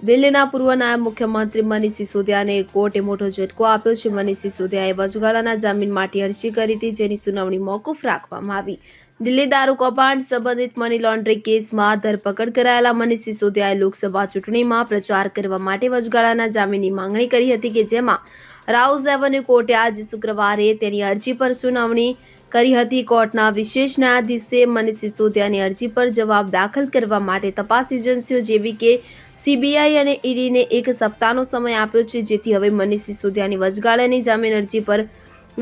દિલ્હીના પૂર્વ નાયબ મુખ્યમંત્રી મનીષ સિસોદિયાને કોર્ટે મોટો ઝટકો આપ્યો છે. મનીષ સિસોદિયાએ વચગાળાના જામીન માટે અરજી કરી હતી, જેની સુનાવણી મોકૂફ રાખવામાં આવી. દિલ્હી દારૂ કૌભાંડ સંબંધિત મની લોન્ડરિંગ કેસમાં ધરપકડ કરાયેલા મનીષ સિસોદિયાએ લોકસભા ચૂંટણીમાં પ્રચાર કરવા માટે વચગાળાના જામીનની માંગણી કરી હતી કે જેમાં રાઉસ એવન્યુ કોર્ટે આજે શુક્રવારે તેની અરજી પર સુનાવણી કરી હતી. કોર્ટના વિશેષ ન્યાયાધીશે મનીષ સિસોદિયાની અરજી પર જવાબ દાખલ કરવા માટે તપાસ એજન્સીઓ જેવી કે સીબીઆઈ અને ઈડીને એક સપ્તાહનો સમય આપ્યો છે, જેથી હવે મનીષ સિસોદિયાની વચગાળાની જામીન અરજી પર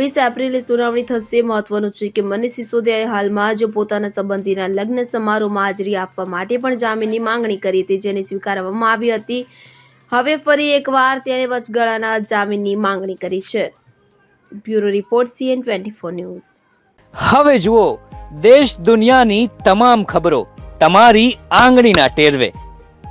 વીસ એપ્રિલે સુનાવણી થશે. મહત્વનું છે કે મનીષ સિસોદિયાએ હાલમાં જ પોતાના સંબંધીના લગ્ન સમારોહમાં હાજરી આપવા માટે પણ જામીનની માંગણી કરી હતી, જેને સ્વીકારવામાં આવી હતી. હવે ફરી એકવાર તેણે વચગાળાના જામીનની માંગણી કરી છે. Bureau report CN twenty four news. હવે જુઓ, દેશ દુનિયાની તમામ ખબરો તમારી આંગળીના ટેરવે.